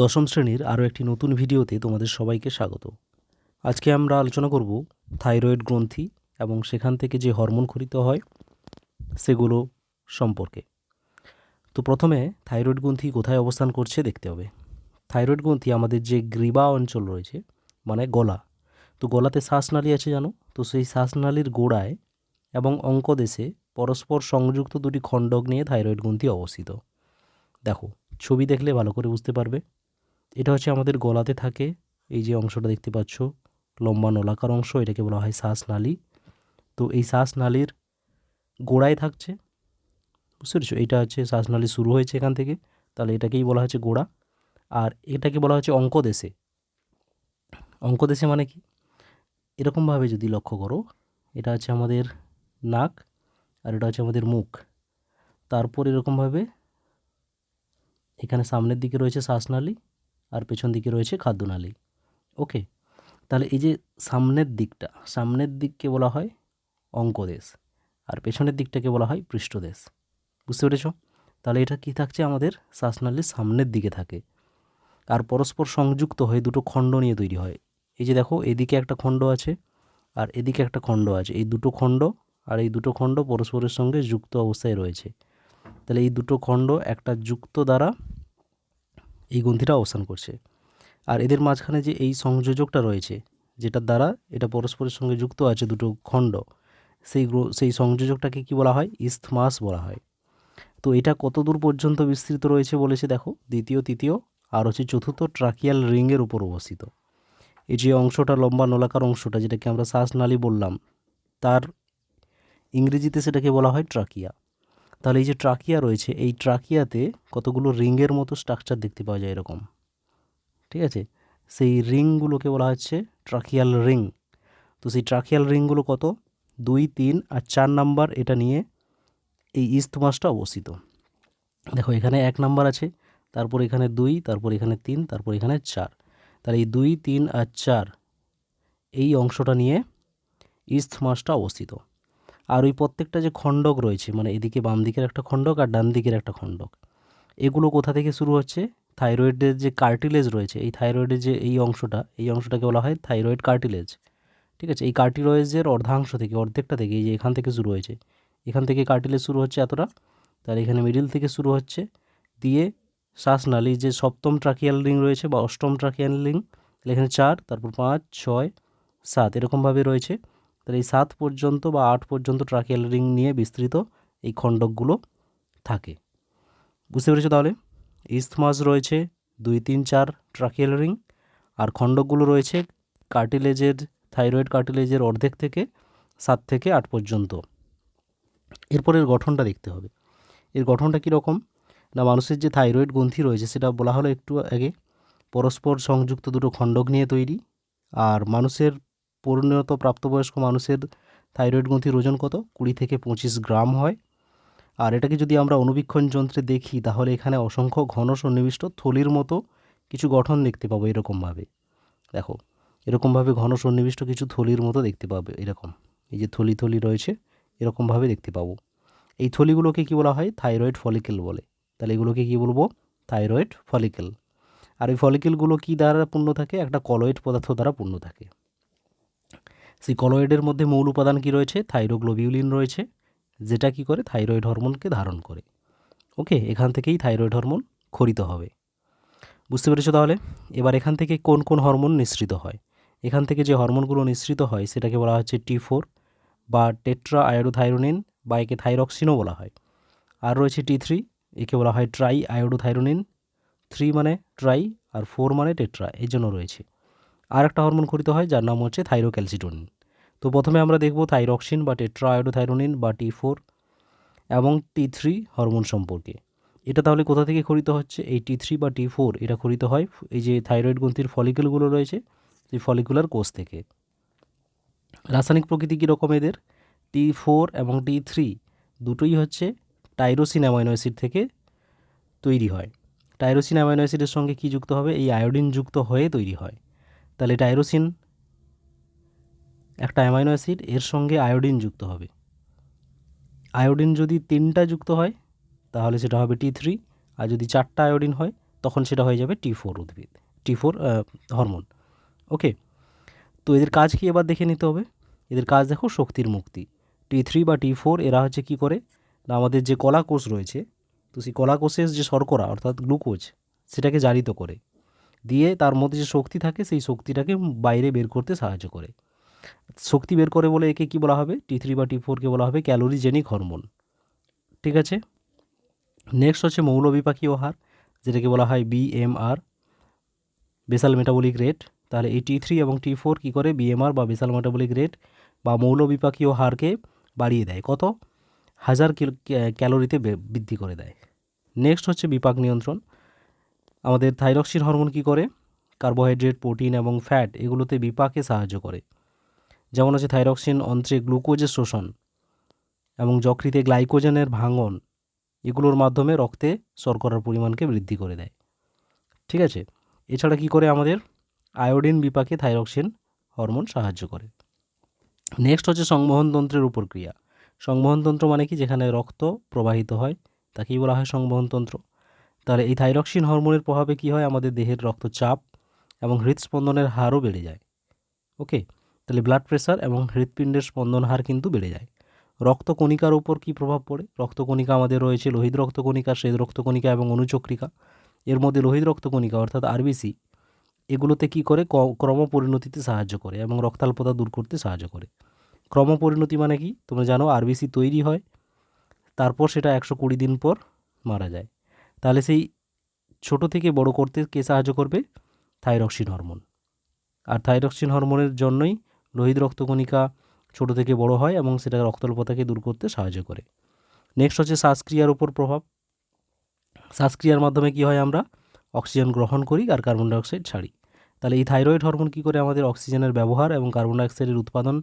দশম শ্রেণির আরও একটি নতুন ভিডিওতে তোমাদের সবাইকে স্বাগত। আজকে আমরা আলোচনা করব থাইরয়েড গ্রন্থি এবং সেখান থেকে যে হরমোন খরিত হয়, সেগুলো সম্পর্কে। তো প্রথমে থাইরয়েড গ্রন্থি কোথায় অবস্থান করছে দেখতে হবে। থাইরয়েড গ্রন্থি আমাদের যে গ্রীবা অঞ্চল রয়েছে মানে গলা। তো গলাতে শ্বাসনালী আছে জানো? তো সেই শ্বাসনালীর গোড়ায় এবং অঙ্কদেশে পরস্পর সংযুক্ত দুটি খণ্ডক নিয়ে থাইরয়েড গ্রন্থি অবস্থিত। দেখো, ছবি দেখলে ভালো করে বুঝতে পারবে। এটা হচ্ছে আমাদের গলাতে থাকে। এই যে অংশটা দেখতে পাচ্ছ, লম্বা নলাকার অংশ, এটাকে বলা হয় শ্বাসনালী তো এই শ্বাসনালীর গোড়ায় থাকছে, বুঝতে পেরেছ? এটা হচ্ছে শ্বাসনালী শুরু হয়েছে এখান থেকে, তাহলে এটাকেই বলা হচ্ছে গোড়া। আর এটাকে বলা হচ্ছে অঙ্কদেশে। অঙ্কদেশে মানে কি? এরকমভাবে যদি লক্ষ্য করো, এটা হচ্ছে আমাদের নাক আর এটা হচ্ছে আমাদের মুখ। তারপর এরকমভাবে এখানে সামনের দিকে রয়েছে শ্বাসনালী আর পেছন দিকে রয়েছে খাদ্যনালী। ওকে, তাহলে এই যে সামনের দিকটা, সামনের দিককে বলা হয় অঙ্কদেশ আর পেছনের দিকটাকে বলা হয় পৃষ্ঠদেশ। বুঝতে পেরেছ? তাহলে এটা কি থাকছে আমাদের? শ্বাসনালীর সামনের দিকে থাকে। আর পরস্পর সংযুক্ত হয়ে দুটো খণ্ড নিয়ে তৈরি হয়। এই যে দেখো, এদিকে একটা খণ্ড আছে আর এদিকে একটা খণ্ড আছে। এই দুটো খণ্ড আর এই দুটো খণ্ড পরস্পরের সঙ্গে যুক্ত অবস্থায় রয়েছে। তাহলে এই দুটো খণ্ড একটা যুক্ত দ্বারা এই গ্রন্থিটা অবস্থান করছে। আর এদের মাঝখানে যে এই সংযোজকটা রয়েছে, যেটার দ্বারা এটা পরস্পরের সঙ্গে যুক্ত আছে দুটো খণ্ড, সেই সেই সংযোজকটাকে কি বলা হয়? ইস্থমাস বলা হয়। তো এটা কত দূর পর্যন্ত বিস্তৃত রয়েছে বলেছে দেখো, দ্বিতীয়, তৃতীয়, আর হচ্ছে চতুর্থ ট্রাকিয়াল রিংয়ের উপর অবস্থিত। এই যে অংশটা লম্বা নলাকার অংশটা, যেটাকে আমরা শ্বাসনালী বললাম, তার ইংরেজিতে সেটাকে বলা হয় ট্রাকিয়া। তাহলে এই যে ট্রাকিয়া রয়েছে, এই ট্রাকিয়াতে কতগুলো রিংয়ের মতো স্ট্রাকচার দেখতে পাওয়া যায় এরকম। ঠিক আছে? সেই রিংগুলোকে বলা হচ্ছে ট্রাকিয়াল রিং তো সেই ট্রাকিয়াল রিংগুলো কত? দুই, তিন আর চার নাম্বার এটা নিয়ে এই ইস্তমাসটা অবস্থিত। দেখো, এখানে এক নাম্বার আছে, তারপর এখানে দুই, তারপর এখানে তিন, তারপর এখানে চার। তাহলে এই দুই, তিন আর চার, এই অংশটা নিয়ে ইস্তমাসটা অবস্থিত। আর ওই প্রত্যেকটা যে খণ্ডক রয়েছে মানে এদিকে বাম দিকের একটা খণ্ডক আর ডান দিকের একটা খণ্ডক, এগুলো কোথা থেকে শুরু হচ্ছে? থাইরয়েডের যে কার্টিলেজ রয়েছে, এই থাইরয়েডের যে এই অংশটা, এই অংশটাকে বলা হয় থাইরয়েড কার্টিলেজ ঠিক আছে? এই কার্টিলয়েজের অর্ধাংশ থেকে, অর্ধেকটা থেকে এই যে এখান থেকে শুরু হয়েছে, এখান থেকে কার্টিলেজ শুরু হচ্ছে এতটা তাহলে এখানে মিডিল থেকে শুরু হচ্ছে, দিয়ে শ্বাসনালী যে সপ্তম ট্রাকিয়াল লিং রয়েছে বা অষ্টম ট্রাকিয়াল লিং এখানে চার, তারপর পাঁচ, ছয়, সাত, এরকমভাবে রয়েছে। তাহলে এই সাত পর্যন্ত বা আট পর্যন্ত ট্রাকিয়াল রিং নিয়ে বিস্তৃত এই খণ্ডকগুলো থাকে। বুঝতে পেরেছ তাহলে? ইস্থমাস রয়েছে দুই, তিন, চার ট্রাকিয়াল রিং আর খণ্ডকগুলো রয়েছে কার্টিলেজের, থাইরয়েড কার্টিলেজের অর্ধেক থেকে সাত থেকে আট পর্যন্ত। এরপরের গঠনটা দেখতে হবে। এর গঠনটা কীরকম না, মানুষের যে থাইরয়েড গ্রন্থি রয়েছে সেটা বলা হলো একটু আগে পরস্পর সংযুক্ত দুটো খণ্ডক নিয়ে তৈরি আর মানুষের পরিণত প্রাপ্তবয়স্ক মানুষের থাইরয়েড গ্রন্থির ওজন কত? কুড়ি থেকে পঁচিশ গ্রাম হয়। আর এটাকে যদি আমরা অনুবীক্ষণ যন্ত্রে দেখি, তাহলে এখানে অসংখ্য ঘন সন্নিবিষ্ট থলির মতো কিছু গঠন দেখতে পাবো এরকমভাবে। দেখো, এরকমভাবে ঘন সন্নিবিষ্ট কিছু থলির মতো দেখতে পাবে এরকম। এই যে থলি থলি রয়েছে, এরকমভাবে দেখতে পাবো। এই থলিগুলোকে কী বলা হয়? থাইরয়েড ফলিকেল বলে। তাহলে এগুলোকে কী বলব? Thyroid follicle. আর এই ফলিকেলগুলো কী দ্বারা পূর্ণ থাকে? একটা কলয়েড পদার্থ দ্বারা পূর্ণ থাকে। সেই কলয়েডের মধ্যে মূল উপাদান কী রয়েছে? থাইরোগ্লোবিউলিন রয়েছে, যেটা কি করে? থাইরয়েড হরমোনকে ধারণ করে। ওকে, এখান থেকেই থাইরয়েড হরমোন খরিত হবে। বুঝতে পেরেছ তাহলে? এবার এখান থেকে কোন কোন হরমোন নিঃসৃত হয়? এখান থেকে যে হরমোনগুলো নিঃসৃত হয়, সেটাকে বলা হচ্ছে টি ফোর বা টেট্রা আয়োডোথাইরোনিন বা একে থাইরক্সিনও বলা হয়। আর রয়েছে টি থ্রি, একে বলা হয় ট্রাই আয়োডোথাইরোনিন থ্রি মানে ট্রাই আর ফোর মানে টেট্রা, এই জন্য রয়েছে। আর একটা হরমোন খরিত হয়, যার নাম হচ্ছে থাইরোক্যালসিটোনিন তো প্রথমে আমরা দেখব থাইরক্সিন বা টেট্রায়োডোথাইরোনিন বা টি ফোর এবং টি থ্রি হরমোন সম্পর্কে। এটা তাহলে কোথা থেকে খরিত হচ্ছে? এই টি থ্রি বা টি ফোর এটা খরিত হয়, এই যে থাইরয়েড গ্রন্থির ফলিকুলগুলো রয়েছে, সেই ফলিকুলার কোষ থেকে। রাসায়নিক প্রকৃতি কীরকম এদের? টি ফোর এবং টি থ্রি দুটোই হচ্ছে টাইরোসিন অ্যামাইনো অ্যাসিড থেকে তৈরি হয়। টাইরোসিন অ্যামাইনো অ্যাসিডের সঙ্গে কী যুক্ত হবে? এই আয়োডিন যুক্ত হয়ে তৈরি হয়। তাহলে টাইরোসিন একটা অ্যামাইনো অ্যাসিড, এর সঙ্গে আয়োডিন যুক্ত হবে। আয়োডিন যদি তিনটা যুক্ত হয়, তাহলে সেটা হবে টি থ্রি, আর যদি চারটা আয়োডিন হয়, তখন সেটা হয়ে যাবে টি ফোর উদ্ভিদ, টি ফোর হরমোন। ওকে? তো এদের কাজ কি এবার দেখে নিতে হবে? এদের কাজ দেখো শক্তির মুক্তি। টি থ্রি বা টি ফোর, এরা হচ্ছে কি করে? না, আমাদের যে কলা কোষ রয়েছে, তো সেই কলা কোষের যে শর্করা, অর্থাৎ গ্লুকোজ, সেটাকে জারিত করে। দিয়ে তার মধ্যে যে শক্তি থাকে, সেই শক্তিটাকে বাইরে বের করতে সাহায্য করে। শক্তি বের করে বলে একে কি বলা হবে? টি থ্রি বা টি ফোরকে বলা হবে ক্যালোরিজেনিক হরমোন। ঠিক আছে? নেক্সট হচ্ছে মৌলবিপাকীয় হার, যেটাকে বলা হয় বিএমআর বেসাল মেটাবলিক রেট তাহলে এই টি থ্রি এবং টি ফোর কী করে? বিএমআর বা বেসাল মেটাবলিক রেট বা মৌলবিপাকীয় হারকে বাড়িয়ে দেয়। কত? হাজার ক্যালোরিতে বৃদ্ধি করে দেয়। নেক্সট হচ্ছে বিপাক নিয়ন্ত্রণ। আমাদের থাইরক্সিন হরমোন কী করে? কার্বোহাইড্রেট, প্রোটিন এবং ফ্যাট এগুলোতে বিপাকে সাহায্য করে। যেমন আছে থাইরক্সিন, অন্ত্রে গ্লুকোজের শোষণ এবং যকৃতে গ্লাইকোজেনের ভাঙন। এগুলোর মাধ্যমে রক্তে শর্করার পরিমাণকে বৃদ্ধি করে দেয়। ঠিক আছে? এছাড়া কি করে আমাদের? আয়োডিন বিপাকে থাইরক্সিন হরমোন সাহায্য করে। নেক্সট হচ্ছে সংবহনতন্ত্রের উপর ক্রিয়া। সংবহনতন্ত্র মানে কি? যেখানে রক্ত প্রবাহিত হয়, তাকেই বলা হয় সংবহনতন্ত্র। তাহলে এই থাইরক্সিন হরমোনের প্রভাবে কি হয়? আমাদের দেহের রক্তচাপ এবং হৃদস্পন্দনের হারও বেড়ে যায়। ওকে? তাহলে ব্লাড প্রেশার এবং হৃৎপিণ্ডের স্পন্দন হার কিন্তু বেড়ে যায়। রক্তকণিকার উপর কি প্রভাব পড়ে? রক্তকণিকা আমাদের রয়েছে লোহিত রক্তকণিকা, শ্বেত রক্তকণিকা এবং অনুচক্রিকা। এর মধ্যে লোহিত রক্তকণিকা অর্থাৎ আরবিসি এগুলোতে কি করে? ক্রমপরিণতিতে সাহায্য করে এবং রক্তাল্পতা দূর করতে সাহায্য করে। ক্রমপরিণতি মানে কি? তোমরা জানো আরবিসি তৈরি হয়, তারপর সেটা একশো কুড়ি দিন পর মারা যায়। তাহলে সেই ছোট থেকে বড় করতে কে সাহায্য করবে? Thyroxine hormone. আর থাইরক্সিন হরমোনের জন্যই লোহিত রক্তকণিকা ছোট থেকে বড় হয় এবং সেটা রক্তাল্পতাকে দূর করতে সাহায্য করে। নেক্সট হচ্ছে শ্বাসক্রিয়ার উপর প্রভাব। শ্বাসক্রিয়ার মাধ্যমে কি হয় আমরা? অক্সিজেন গ্রহণ করি আর কার্বন ডাইঅক্সাইড ছাড়ি। তাহলে এই থাইরয়েড হরমোন কী করে আমাদের অক্সিজেনের ব্যবহার এবং কার্বন ডাইঅক্সাইডের উৎপাদন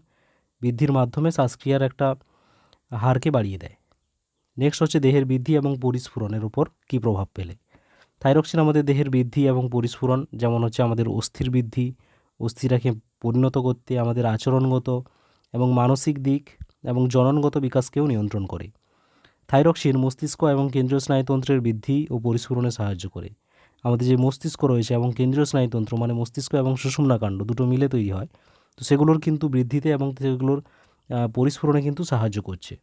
বৃদ্ধির মাধ্যমে শ্বাসক্রিয়ার একটা হারকে বাড়িয়ে দেয়? নেক্সট হচ্ছে দেহের বৃদ্ধি এবং পরিস্ফুরণের উপর কী প্রভাব ফেলে? থাইরক্সিন আমাদের দেহের বৃদ্ধি এবং পরিস্ফুরণ, যেমন হচ্ছে আমাদের অস্থির বৃদ্ধি, অস্থিরাকে পরিণত করতে, আমাদের আচরণগত এবং মানসিক দিক এবং জননগত বিকাশকেও নিয়ন্ত্রণ করে। থাইরক্সিন মস্তিষ্ক এবং কেন্দ্রীয় স্নায়ুতন্ত্রের বৃদ্ধি ও পরিস্ফুরণে সাহায্য করে। আমাদের যে মস্তিষ্ক রয়েছে এবং কেন্দ্রীয় স্নায়ুতন্ত্র মানে মস্তিষ্ক এবং সুষুম্নাকাণ্ড দুটো মিলে তৈরি হয়। তো সেগুলোর কিন্তু বৃদ্ধিতে এবং সেগুলোর পরিস্ফুরণে কিন্তু সাহায্য করছে।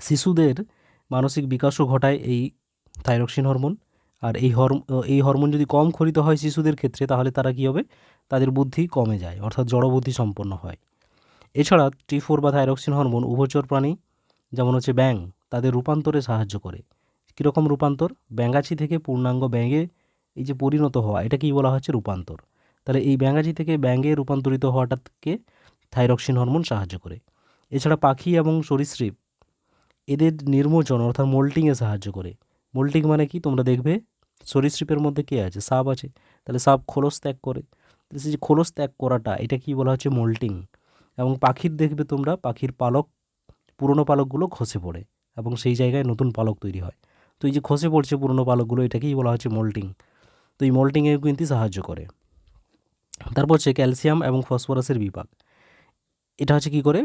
শিশুদের মানসিক বিকাশও ঘটায় এই থাইরক্সিন হরমোন আর এই হরম এই হরমোন যদি কম খরিত হয় শিশুদের ক্ষেত্রে তাহলে তারা কী হবে? তাদের বুদ্ধি কমে যায়, অর্থাৎ জড়বুদ্ধি সম্পন্ন হয়। এছাড়া টি ফোর বা থাইরক্সিন হরমোন উভচর প্রাণী, যেমন হচ্ছে ব্যাং তাদের রূপান্তরে সাহায্য করে। কীরকম রূপান্তর? ব্যাঙ্গাচি থেকে পূর্ণাঙ্গ ব্যাঙে এই যে পরিণত হওয়া, এটা এটাকেই বলা হচ্ছে? রূপান্তর। তাহলে এই ব্যাঙ্গাচি থেকে ব্যাঙে রূপান্তরিত হওয়াটাকে থাইরক্সিন হরমোন সাহায্য করে। এছাড়া পাখি এবং সরীসৃপ এদের নির্মোচন অর্থাৎ মোল্টিংয়ে সাহায্য করে। মোল্টিং মানে কি? তোমরা দেখবে সরীসৃপের মধ্যে কে আছে? সাপ আছে। তাহলে সাপ খোলস ত্যাগ করে। তাহলে সেই যে খোলস ত্যাগ করাটা, এটা কি বলা হচ্ছে? মোল্টিং এবং পাখির দেখবে তোমরা, পাখির পালক, পুরনো পালকগুলো খসে পড়ে এবং সেই জায়গায় নতুন পালক তৈরি হয়। তো এই যে খসে পড়ছে পুরনো পালকগুলো, এটাকেই বলা হচ্ছে মোল্টিং তো এই মোল্টিংয়ে কিন্তু সাহায্য করে। তারপর হচ্ছে ক্যালসিয়াম এবং ফসফরাসের বিপাক। এটা হচ্ছে কী করে?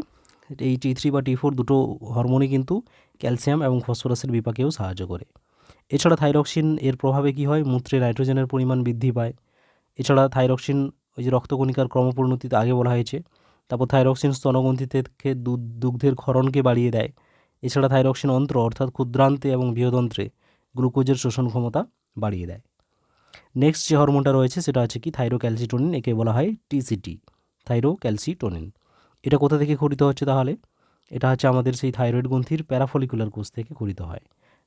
এই টি থ্রি বা টি ফোর দুটো হরমোনই কিন্তু ক্যালসিয়াম এবং ফসফরাসের বিপাকেও সাহায্য করে। এছাড়া থাইরক্সিন এর প্রভাবে কী হয়? মূত্রে নাইট্রোজেনের পরিমাণ বৃদ্ধি পায়। এছাড়া থাইরক্সিন ওই যে রক্তকণিকার ক্রমপরিণতিতে আগে বলা হয়েছে, তারপর থাইরক্সিন স্তনগ্রন্থি থেকে দুধ, দুগ্ধের ক্ষরণকে বাড়িয়ে দেয়। এছাড়া থাইরক্সিন অন্ত্র অর্থাৎ ক্ষুদ্রান্তে এবং বৃহদন্ত্রে গ্লুকোজের শোষণ ক্ষমতা বাড়িয়ে দেয়। নেক্সট যে হরমোনটা রয়েছে, সেটা হচ্ছে কি? থাইরোক্যালসিটোনিন একে বলা হয় টিসিটি থাইরোক্যালসিটোনিন এটা কোথা থেকে খরিত হচ্ছে তাহলে? এটা হচ্ছে আমাদের সেই থাইরয়েড গ্রন্থির প্যারাফলিকুলার কোষ থেকে খরিত হয়।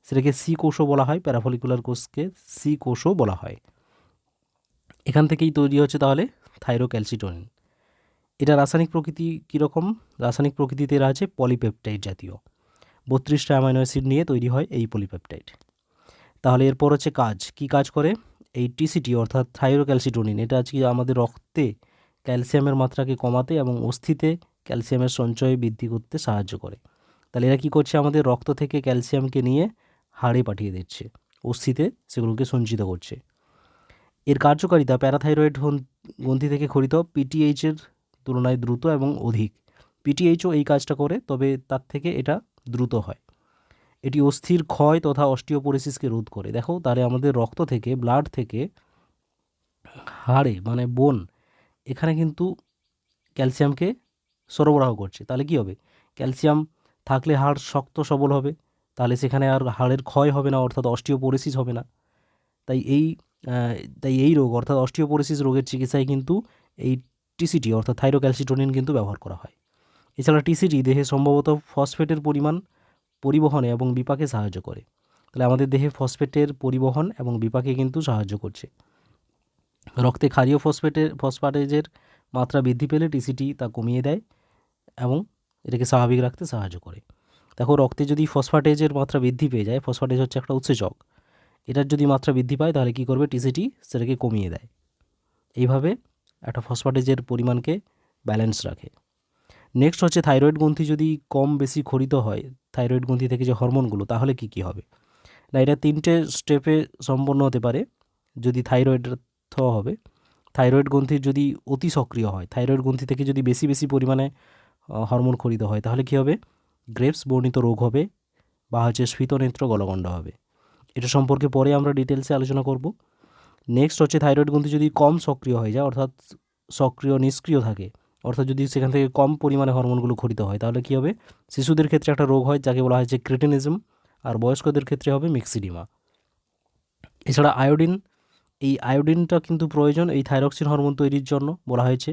সেটাকে সি কোষও বলা হয় প্যারাফলিকুলার কোষকে সি কোষও বলা হয়। এখান থেকেই তৈরি হচ্ছে তাহলে থাইরোক্যালসিটোনিন এটা রাসায়নিক প্রকৃতি কীরকম? রাসায়নিক প্রকৃতিতে এরা আছে পলিপেপটাইড জাতীয়। বত্রিশটা অ্যামাইনো অ্যাসিড নিয়ে তৈরি হয় এই পলিপেপটাইড তাহলে এরপর হচ্ছে কাজ। কি কাজ করে? এই টিসিটি অর্থাৎ থাইরোক্যালসিটোনিন এটা আজকে আমাদের রক্তে ক্যালসিয়ামের মাত্রাকে কমাতে এবং অস্থিতে ক্যালসিয়ামের সঞ্চয় বৃদ্ধি করতে সাহায্য করে। তাহলে এরা কী করছে? আমাদের রক্ত থেকে ক্যালসিয়ামকে নিয়ে হাড়ে পাঠিয়ে দিচ্ছে। অস্থিতে সেগুলোকে সঞ্চিত করছে। এর কার্যকারিতা প্যারাথাইরয়েড গ্রন্থি থেকে খরিত পিটিএইচের তুলনায় দ্রুত এবং অধিক। পিটিএইচও এই কাজটা করে, তবে তার থেকে এটা দ্রুত হয়। এটি অস্থির ক্ষয় তথা অস্টিওপোরোসিসকে রোধ করে। দেখো, তাহলে আমাদের রক্ত থেকে, ব্লাড থেকে হাড়ে মানে বোন এখানে কিন্তু ক্যালসিয়ামকে সরবরাহ করছে। তাহলে কি হবে? ক্যালসিয়াম থাকলে হাড় শক্ত সবল হবে, তাহলে সেখানে আর হাড়ের ক্ষয় হবে না, অর্থাৎ অস্টিওপোরোসিস হবে না। তাই এই তাই এই রোগ, অর্থাৎ অস্টিওপোরোসিস রোগের চিকিৎসায় কিন্তু এই টিসিটি, অর্থাৎ থাইরোক্যালসিটোনিন কিন্তু ব্যবহার করা হয়। এছাড়া টিসিটি দেহে সম্ভবত ফসফেটের পরিমাণ পরিবহনে এবং বিপাকে সাহায্য করে। তাহলে আমাদের দেহে ফসফেটের পরিবহন এবং বিপাকে কিন্তু সাহায্য করছে। রক্তে ক্ষারীয় ফসফেটের, ফসফাটেজের মাত্রা বৃদ্ধি পেলে টিসিটি তা কমিয়ে দেয় এবং এটাকে স্বাভাবিক রাখতে সাহায্য করে। দেখো, রক্তে যদি ফসফাটেজের মাত্রা বৃদ্ধি পেয়ে যায়, ফসফাটেজ হচ্ছে একটা উৎসেচক। এটার যদি মাত্রা বৃদ্ধি পায়, তাহলে কী করবে টিসিটি সেটাকে কমিয়ে দেয়। এইভাবে একটা ফসফাটেজের পরিমাণকে ব্যালেন্স রাখে। নেক্সট হচ্ছে থাইরয়েড গ্রন্থি যদি কম বেশি খরিত হয় থাইরয়েড গ্রন্থি থেকে যে হরমোনগুলো, তাহলে কি কি হবে? না, এটা তিনটে স্টেপে সম্পন্ন হতে পারে। যদি থাইরয়েড থওয়া হবে। থাইরয়েড গ্রন্থি যদি অতি সক্রিয় হয়, থাইরয়েড গ্রন্থি থেকে যদি বেশি বেশি পরিমাণে হরমোন খরিত হয়, তাহলে কী হবে? গ্রেপস বর্ণিত রোগ হবে বা হচ্ছে স্ফীতনেত্র গলগণ্ড হবে। এটা সম্পর্কে পরে আমরা ডিটেলসে আলোচনা করব। নেক্সট হচ্ছে থাইরয়েড গ্রন্থি যদি কম সক্রিয় হয়ে যায়, অর্থাৎ সক্রিয়, নিষ্ক্রিয় থাকে, অর্থাৎ যদি সেখান থেকে কম পরিমাণে হরমোনগুলো খরিত হয়, তাহলে কী হবে? শিশুদের ক্ষেত্রে একটা রোগ হয়, যাকে বলা হয়েছে ক্রিটিনিজম, আর বয়স্কদের ক্ষেত্রে হবে মিক্সিডিমা। এছাড়া আয়োডিন এই আয়োডিনটা কিন্তু প্রয়োজন এই থাইরক্সিন হরমোন তৈরির জন্য বলা হয়েছে।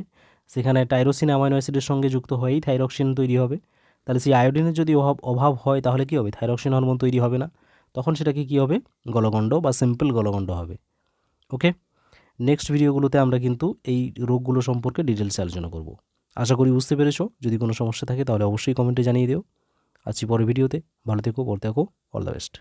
সেখানে টাইরোসিন অ্যামাইনো অ্যাসিডের সঙ্গে যুক্ত হয়েই থাইরক্সিন তৈরি হবে। তাহলে সেই আয়োডিনের যদি অভাব অভাব হয় তাহলে কী হবে? থাইরক্সিন হরমোন তৈরি হবে না। তখন সেটাকে কী হবে? গলগণ্ড বা সিম্পল গলগণ্ড হবে। ওকে নেক্সট ভিডিওগুলোতে আমরা কিন্তু এই রোগগুলো সম্পর্কে ডিটেলসে আলোচনা করব। আশা করি বুঝতে পেরেছ। যদি কোনো সমস্যা থাকে তাহলে অবশ্যই কমেন্টে জানিয়ে দিও। আজকে পরের ভিডিওতে ভালো থেকো, পড়তে থাকো। All the best